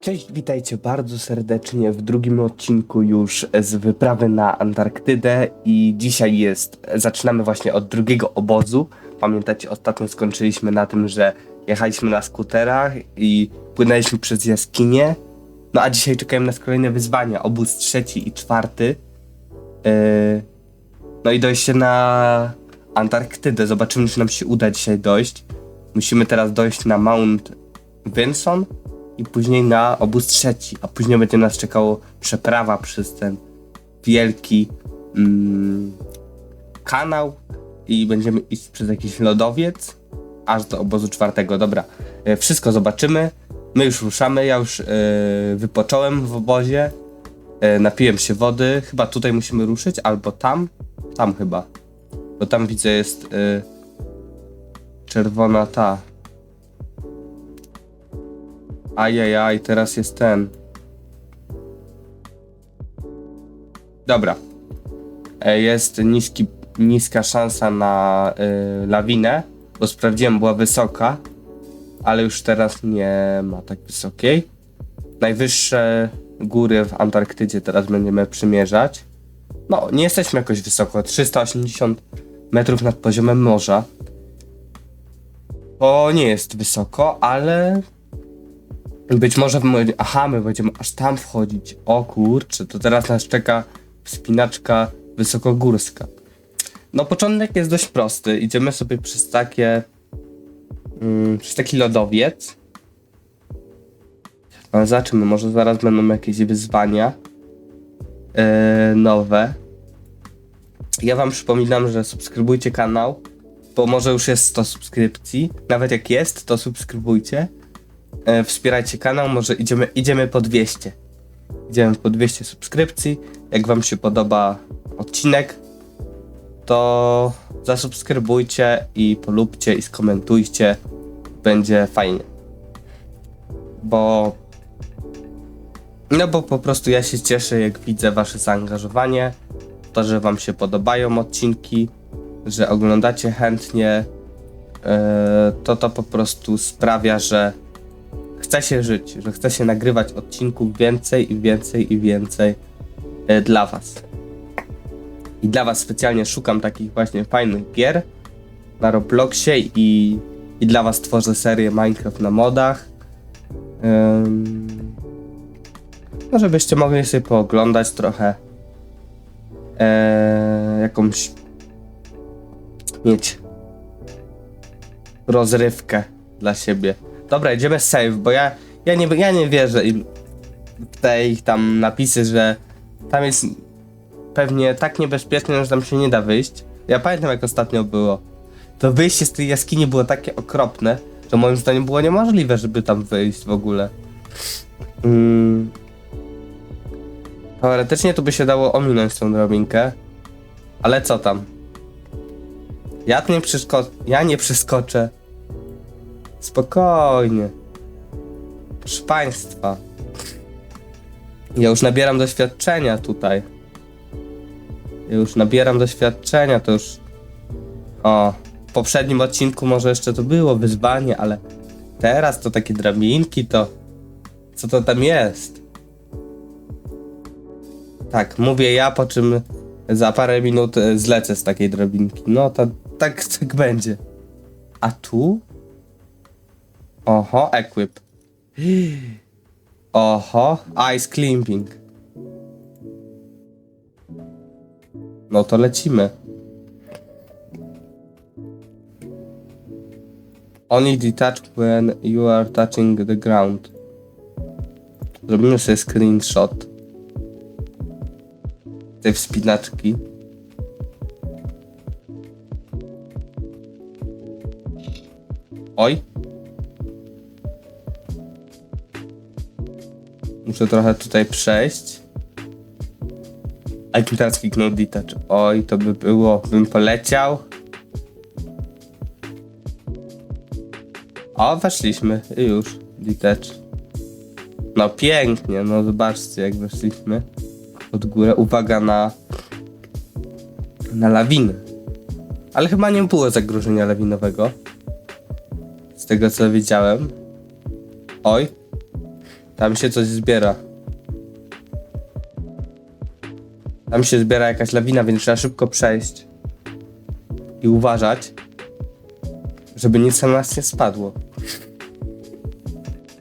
Cześć, witajcie bardzo serdecznie w drugim odcinku już z wyprawy na Antarktydę i dzisiaj jest, zaczynamy właśnie od drugiego obozu. Pamiętacie, ostatnio skończyliśmy na tym, że jechaliśmy na skuterach i płynęliśmy przez jaskinie. No a dzisiaj czekają nas kolejne wyzwania, obóz trzeci i czwarty. Yy, no i dojście na Antarktydę. Zobaczymy, czy nam się uda dzisiaj dojść. Musimy teraz dojść na Mount Vinson i później na obóz trzeci, a później będzie nas czekało przeprawa przez ten wielki mm, kanał i będziemy iść przez jakiś lodowiec aż do obozu czwartego. Dobra, e, wszystko zobaczymy. My już ruszamy, ja już e, wypocząłem w obozie, e, napiłem się wody. Chyba tutaj musimy ruszyć, albo tam, tam chyba, bo tam widzę jest e, czerwona ta Ajajaj, teraz jest ten. Dobra. E, Jest niski, niska szansa na y, lawinę, bo sprawdziłem, była wysoka, ale już teraz nie ma tak wysokiej. Najwyższe góry w Antarktydzie teraz będziemy przymierzać. No, nie jesteśmy jakoś wysoko, 380 metrów nad poziomem morza. To nie jest wysoko, ale być może my, aha, my będziemy aż tam wchodzić. O kurczę, to teraz nas czeka wspinaczka wysokogórska. No początek jest dość prosty. Idziemy sobie przez takie mm, przez taki lodowiec. Ale zobaczymy, może zaraz będą jakieś wyzwania nowe. Ja wam przypominam, że subskrybujcie kanał, bo może już jest 100 subskrypcji. Nawet jak jest, to subskrybujcie e, wspierajcie kanał, może idziemy, idziemy po 200. Idziemy po 200 subskrypcji. Jak wam się podoba odcinek, to zasubskrybujcie i polubcie i skomentujcie. Będzie fajnie. Bo no bo po prostu ja się cieszę, jak widzę wasze zaangażowanie, to, że wam się podobają odcinki, że oglądacie chętnie, e, to to po prostu sprawia, że chce się żyć, że chce się nagrywać odcinków więcej i więcej i więcej e, dla Was. I dla Was specjalnie szukam takich właśnie fajnych gier na Robloxie i, i dla Was tworzę serię Minecraft na modach. Ym, no, żebyście mogli sobie pooglądać trochę e, jakąś mieć rozrywkę dla siebie. Dobra, idziemy save, bo ja, ja, nie, ja nie wierzę im w te ich tam napisy, że tam jest pewnie tak niebezpiecznie, że tam się nie da wyjść. Ja pamiętam jak ostatnio było. To wyjście z tej jaskini było takie okropne, że moim zdaniem było niemożliwe, żeby tam wyjść w ogóle. Mm. Teoretycznie to by się dało ominąć tą drabinkę. Ale co tam? Ja tu nie przeskoczę. Ja nie przeskoczę. Spokojnie. Proszę Państwa. Ja już nabieram doświadczenia tutaj. Ja już nabieram doświadczenia, to już. O, w poprzednim odcinku może jeszcze to było wyzwanie, ale teraz to takie drabinki to. Co to tam jest? Tak, mówię ja, po czym za parę minut e, zlecę z takiej drabinki. No to tak, tak będzie. A tu? Oho, equip. Oho, ice climbing. No to lecimy. Only detach when you are touching the ground. Zrobimy sobie screenshot tej wspinaczki. Oj. Muszę trochę tutaj przejść. A jakbym teraz kliknął detach. Oj, to by było, bym poleciał. O, weszliśmy. Już. Detach. No pięknie, no zobaczcie jak weszliśmy. Od góry. Uwaga na... Na lawiny. Ale chyba nie było zagrożenia lawinowego. Z tego co widziałem. Oj. Tam się coś zbiera. Tam się zbiera jakaś lawina, więc trzeba szybko przejść. I uważać, żeby nic na nas nie spadło.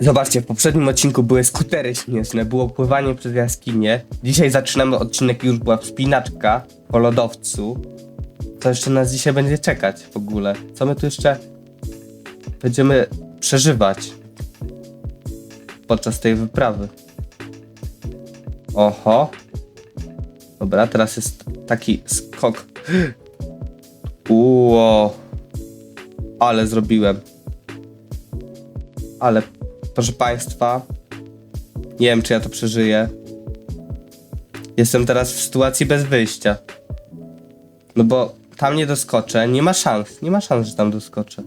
Zobaczcie, w poprzednim odcinku były skutery śmieszne, było pływanie przez jaskinię. Dzisiaj zaczynamy odcinek, już była wspinaczka po lodowcu. Co jeszcze nas dzisiaj będzie czekać w ogóle? Co my tu jeszcze będziemy przeżywać podczas tej wyprawy? Oho. Dobra, teraz jest taki skok. Uło. Ale zrobiłem. Ale proszę Państwa, nie wiem czy ja to przeżyję. Jestem teraz w sytuacji bez wyjścia. No bo tam nie doskoczę, nie ma szans, nie ma szans, że tam doskoczę.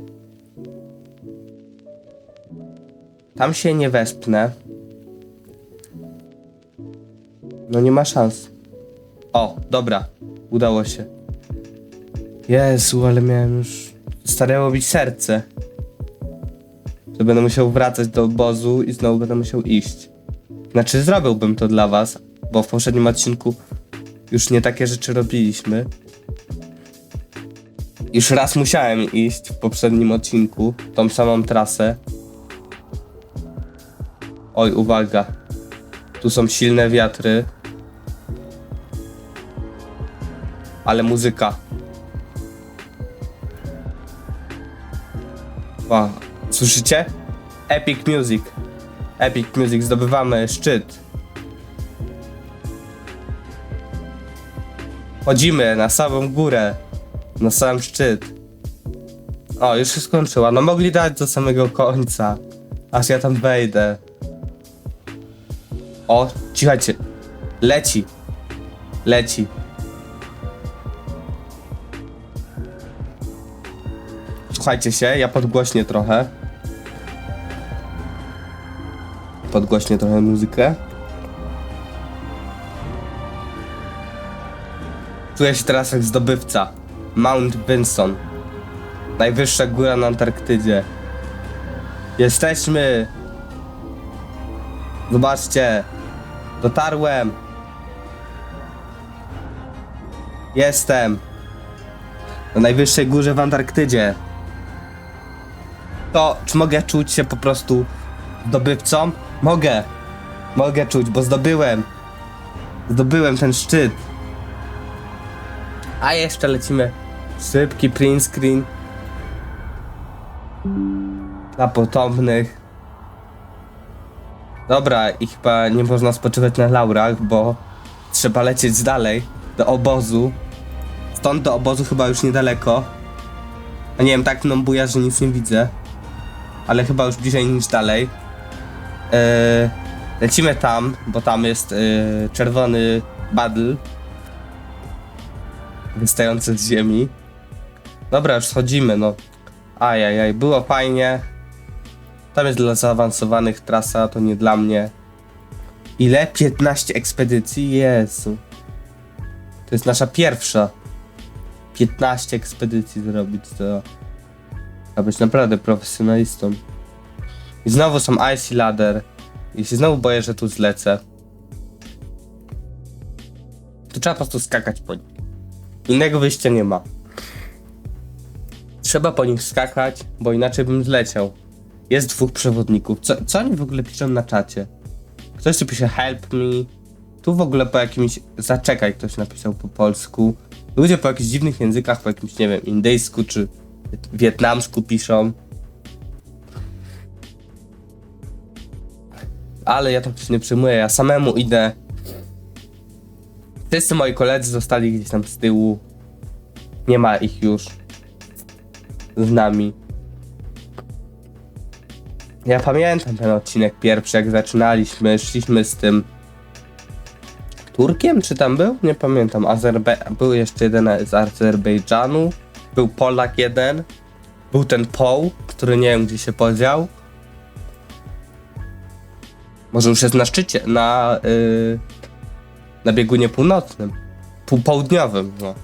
Tam się nie wespnę. No nie ma szans. O, dobra, udało się. Jezu, ale miałem już... Starego bić serce. Że będę musiał wracać do obozu i znowu będę musiał iść. Znaczy zrobiłbym to dla was, bo w poprzednim odcinku już nie takie rzeczy robiliśmy. Już raz musiałem iść w poprzednim odcinku, tą samą trasę. Oj, uwaga. Tu są silne wiatry. Ale muzyka. Wow. Słyszycie? Epic Music. Epic Music, zdobywamy szczyt. Chodzimy na samą górę. Na sam szczyt. O, już się skończyła. No mogli dać do samego końca. Aż ja tam wejdę. O, cichajcie. Leci. Leci. Słuchajcie się, ja podgłośnię trochę. Podgłośnię trochę muzykę. Czuję się teraz jak zdobywca. Mount Vinson. Najwyższa góra na Antarktydzie. Jesteśmy! Zobaczcie! Dotarłem! Jestem! Na najwyższej górze w Antarktydzie. To, czy mogę czuć się po prostu zdobywcą? Mogę! Mogę czuć, bo zdobyłem! Zdobyłem ten szczyt. A jeszcze lecimy. Szybki print screen. Dla potomnych. Dobra, i chyba nie można spoczywać na laurach, bo trzeba lecieć dalej do obozu. Stąd do obozu chyba już niedaleko. A nie wiem, tak mną buja, że nic nie widzę. Ale chyba już bliżej niż dalej. Eee, lecimy tam, bo tam jest eee, czerwony badl. Wystający z ziemi. Dobra, już schodzimy, no. Ajajaj, było fajnie. Tam jest dla zaawansowanych trasa, to nie dla mnie. Ile? 15 ekspedycji? Jezu. To jest nasza pierwsza. 15 ekspedycji zrobić, to... Trzeba być naprawdę profesjonalistą. I znowu są Icy Ladder. I się znowu boję, że tu zlecę. To trzeba po prostu skakać po nich. Innego wyjścia nie ma. Trzeba po nich skakać, bo inaczej bym zleciał. Jest dwóch przewodników. Co, co oni w ogóle piszą na czacie? Ktoś tu pisze help me. Tu w ogóle po jakimś... Zaczekaj, ktoś napisał po polsku. Ludzie po jakichś dziwnych językach, po jakimś, nie wiem, indyjsku czy wietnamsku piszą. Ale ja to się nie przyjmuję, ja samemu idę. Wszyscy moi koledzy zostali gdzieś tam z tyłu. Nie ma ich już z nami. Ja pamiętam ten odcinek pierwszy, jak zaczynaliśmy, szliśmy z tym Turkiem, czy tam był? Nie pamiętam. Azerbe... Był jeszcze jeden z Azerbejdżanu. Był Polak jeden. Był ten Poł, który nie wiem gdzie się podział. Może już jest na szczycie, na, yy, na biegunie północnym. Pół południowym, no.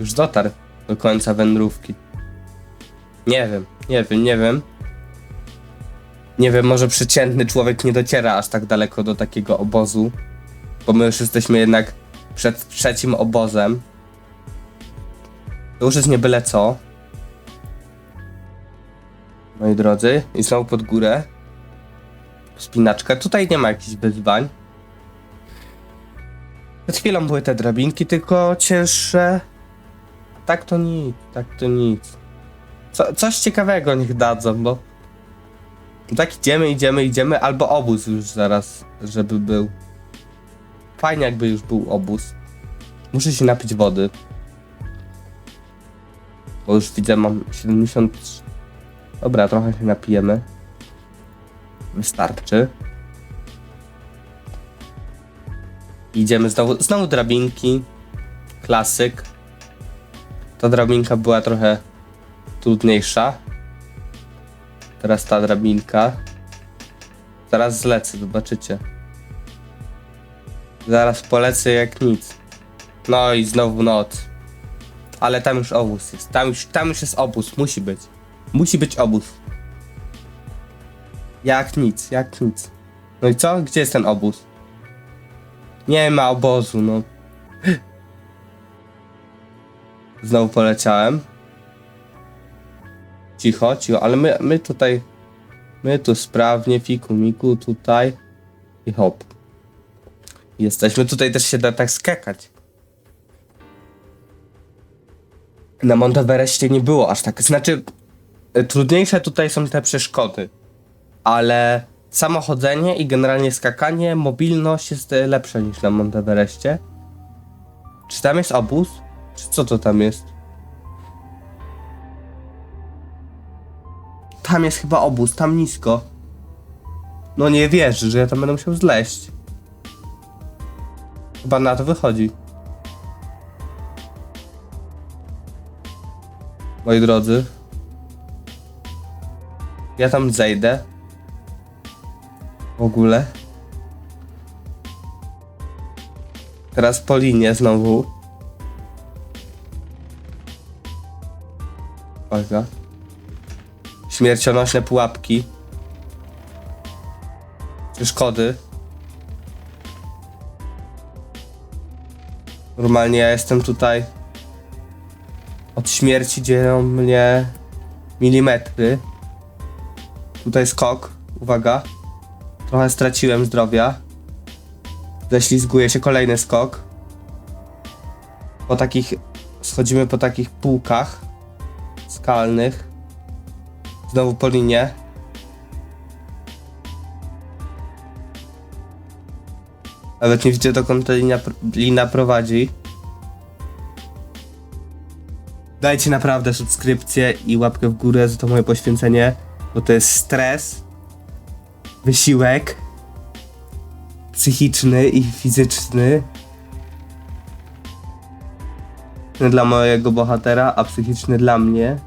już dotarł do końca wędrówki. Nie wiem, nie wiem, nie wiem. Nie wiem, może przeciętny człowiek nie dociera aż tak daleko do takiego obozu, bo my już jesteśmy jednak przed trzecim obozem. To już jest nie byle co. Moi drodzy, i znowu pod górę. Spinaczka. Tutaj nie ma jakichś wyzwań. Przed chwilą były te drabinki, tylko cięższe. Tak to nic, tak to nic. Co, coś ciekawego niech dadzą, bo tak idziemy, idziemy, idziemy, albo obóz już zaraz, żeby był. Fajnie jakby już był obóz. Muszę się napić wody. Bo już widzę, mam 70... Dobra, trochę się napijemy. Wystarczy. Idziemy znowu, znowu drabinki. Klasyk. Ta drabinka była trochę trudniejsza. Teraz ta drabinka. Zaraz zlecę, zobaczycie. Zaraz polecę jak nic. No i znowu noc. Ale tam już obóz jest. Tam już, tam już jest obóz. Musi być. Musi być obóz. Jak nic, jak nic. No i co? Gdzie jest ten obóz? Nie ma obozu, no. Znowu poleciałem. Cicho, cicho, ale my, my tutaj. My tu sprawnie, fiku miku, tutaj. I hop. Jesteśmy tutaj też się da tak skakać. Na Monteverestie nie było aż tak. Znaczy, y, trudniejsze tutaj są te przeszkody. Ale samochodzenie i generalnie skakanie, mobilność jest y, lepsza niż na Monteverestie. Czy tam jest obóz? Czy co to tam jest? Tam jest chyba obóz, tam nisko. No nie wierzę, że ja tam będę musiał zleść. Chyba na to wychodzi. Moi drodzy. Ja tam zejdę. W ogóle. Teraz po linie znowu. Uwaga. Śmiercionośne pułapki. Przeszkody. Normalnie ja jestem tutaj. Od śmierci dzielą mnie milimetry. Tutaj skok. Uwaga. Trochę straciłem zdrowia. Ześlizguje się kolejny skok. Po takich. Schodzimy po takich półkach skalnych. Znowu po linie. Nawet nie widzę dokąd ta linia, prowadzi. Dajcie naprawdę subskrypcję i łapkę w górę za to moje poświęcenie, bo to jest stres, wysiłek psychiczny i fizyczny dla mojego bohatera, a psychiczny dla mnie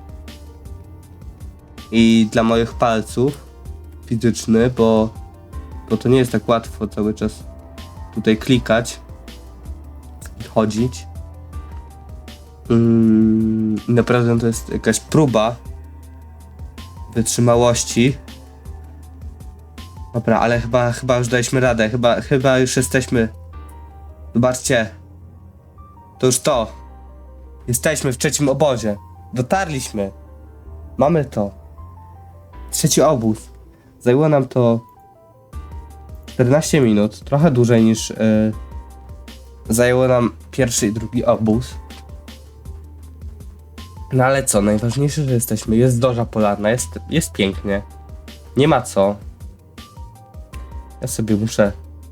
i dla moich palców fizyczny, bo, bo to nie jest tak łatwo cały czas tutaj klikać i chodzić. Mm, naprawdę to jest jakaś próba wytrzymałości. Dobra, ale chyba, chyba już daliśmy radę, chyba, chyba już jesteśmy. Zobaczcie. To już to. Jesteśmy w trzecim obozie. Dotarliśmy. Mamy to. Trzeci obóz. Zajęło nam to 14 minut, trochę dłużej niż yy, zajęło nam pierwszy i drugi obóz. No ale co, najważniejsze, że jesteśmy. Jest dorza polarna, jest, jest pięknie. Nie ma co. Ja sobie muszę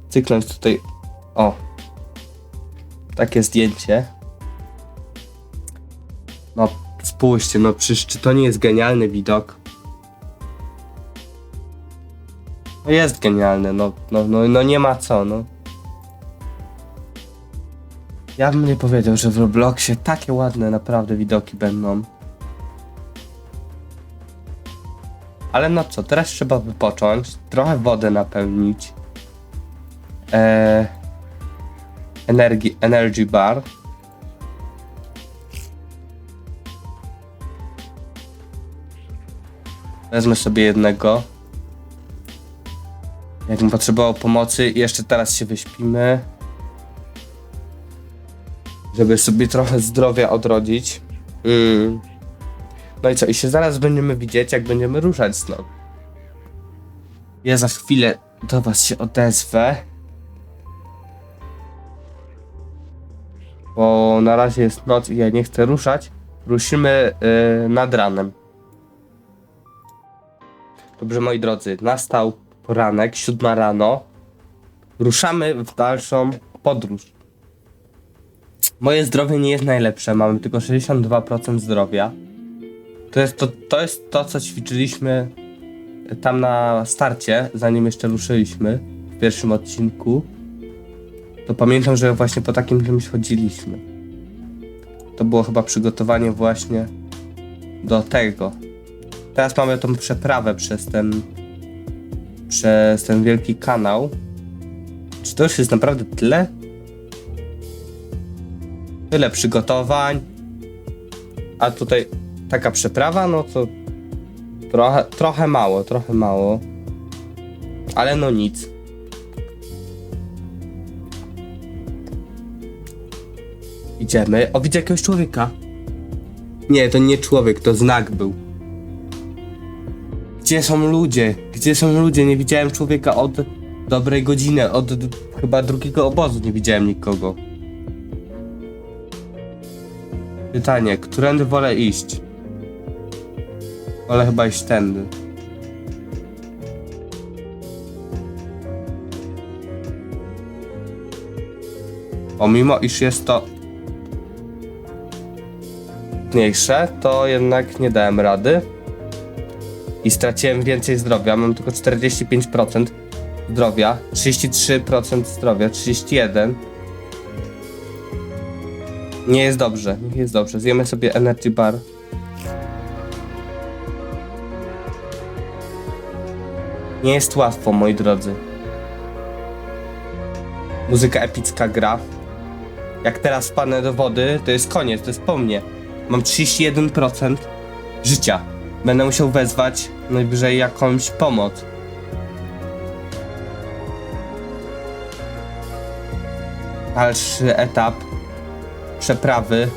cyknąć tutaj. O. Takie zdjęcie. No, spójrzcie, no przecież czy to nie jest genialny widok? No jest genialne, no, no, no, no nie ma co, no. Ja bym nie powiedział, że w Robloxie takie ładne naprawdę widoki będą. Ale no co, teraz trzeba wypocząć, trochę wody napełnić. Eee, energy, energy bar. Wezmę sobie jednego. Jakbym potrzebował pomocy, jeszcze teraz się wyśpimy. Żeby sobie trochę zdrowia odrodzić. Mm. No i co? I się zaraz będziemy widzieć, jak będziemy ruszać stąd. Ja za chwilę do was się odezwę. Bo na razie jest noc i ja nie chcę ruszać. Ruszymy yy, nad ranem. Dobrze, moi drodzy, nastał poranek, siódma rano. Ruszamy w dalszą podróż. Moje zdrowie nie jest najlepsze, mamy tylko 62% zdrowia. To jest to, to jest to, co ćwiczyliśmy tam na starcie, zanim jeszcze ruszyliśmy w pierwszym odcinku. To pamiętam, że właśnie po takim czymś chodziliśmy. To było chyba przygotowanie właśnie do tego. Teraz mamy tą przeprawę przez ten przez ten wielki kanał. Czy to już jest naprawdę tyle? Tyle przygotowań. A tutaj taka przeprawa, no to trochę, trochę mało, trochę mało. Ale no nic. Idziemy. O, widzę jakiegoś człowieka. Nie, to nie człowiek, to znak był. Gdzie są ludzie? Gdzie są ludzie? Nie widziałem człowieka od dobrej godziny, od chyba drugiego obozu nie widziałem nikogo. Pytanie, którędy wolę iść? Wolę chyba iść tędy. Pomimo iż jest to trudniejsze, to jednak nie dałem rady i straciłem więcej zdrowia. Mam tylko 45% zdrowia, 33% zdrowia, 31%. Nie jest dobrze, nie jest dobrze. Zjemy sobie energy bar. Nie jest łatwo, moi drodzy. Muzyka epicka gra. Jak teraz wpadnę do wody, to jest koniec, to jest po mnie. Mam 31% życia. Będę musiał wezwać najwyżej jakąś pomoc. Dalszy etap przeprawy.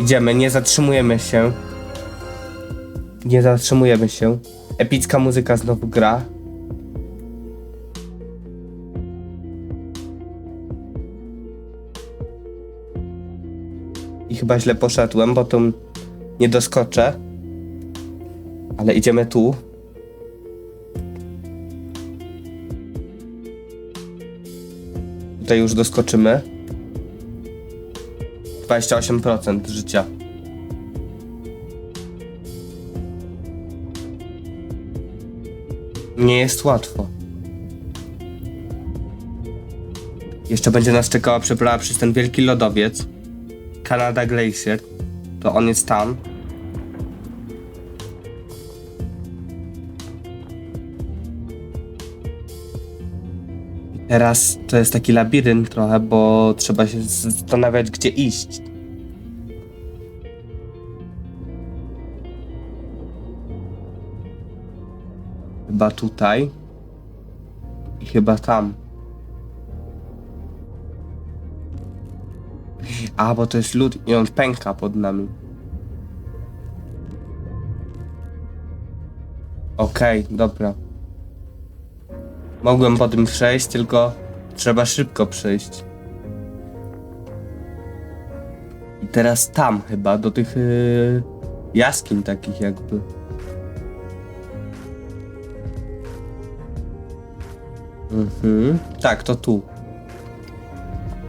Idziemy, nie zatrzymujemy się. Nie zatrzymujemy się. Epicka muzyka znowu gra. I chyba źle poszedłem, bo tu nie doskoczę. Ale idziemy tu. Tutaj już doskoczymy. 28% życia. Nie jest łatwo. Jeszcze będzie nas czekała przeprawa przez ten wielki lodowiec. Canada Glacier. To on jest tam. Teraz to jest taki labirynt trochę, bo trzeba się zastanawiać, gdzie iść. Chyba tutaj. I chyba tam. A, bo to jest lód i on pęka pod nami. Okej, dobra. Mogłem po tym przejść, tylko trzeba szybko przejść. I teraz tam chyba, do tych yy, jaskiń takich jakby. Mhm. Tak, to tu.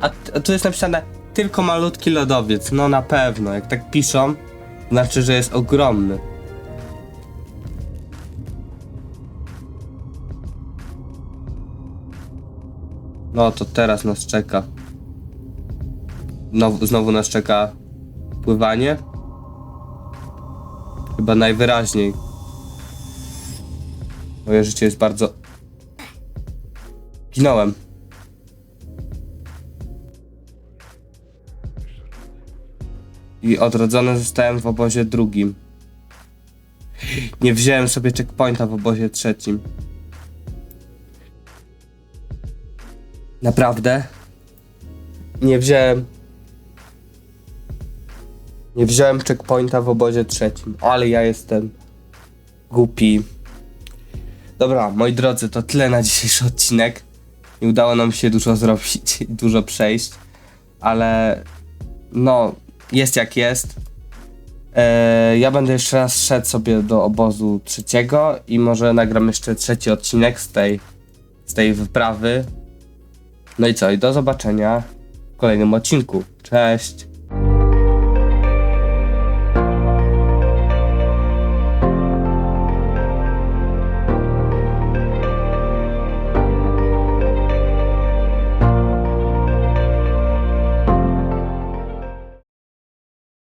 A, a tu jest napisane tylko malutki lodowiec. No na pewno, jak tak piszą, znaczy, że jest ogromny. No to teraz nas czeka. Znowu, znowu nas czeka pływanie. Chyba najwyraźniej. Moje życie jest bardzo. Ginąłem. I odrodzony zostałem w obozie drugim. Nie wziąłem sobie checkpointa w obozie trzecim. Naprawdę? Nie wziąłem. Nie wziąłem checkpointa w obozie trzecim, ale ja jestem głupi. Dobra, moi drodzy, to tyle na dzisiejszy odcinek. Nie udało nam się dużo zrobić, dużo przejść, ale no, jest jak jest. Eee, ja będę jeszcze raz szedł sobie do obozu trzeciego i może nagram jeszcze trzeci odcinek z tej, z tej wyprawy. No i co, i do zobaczenia w kolejnym odcinku. Cześć!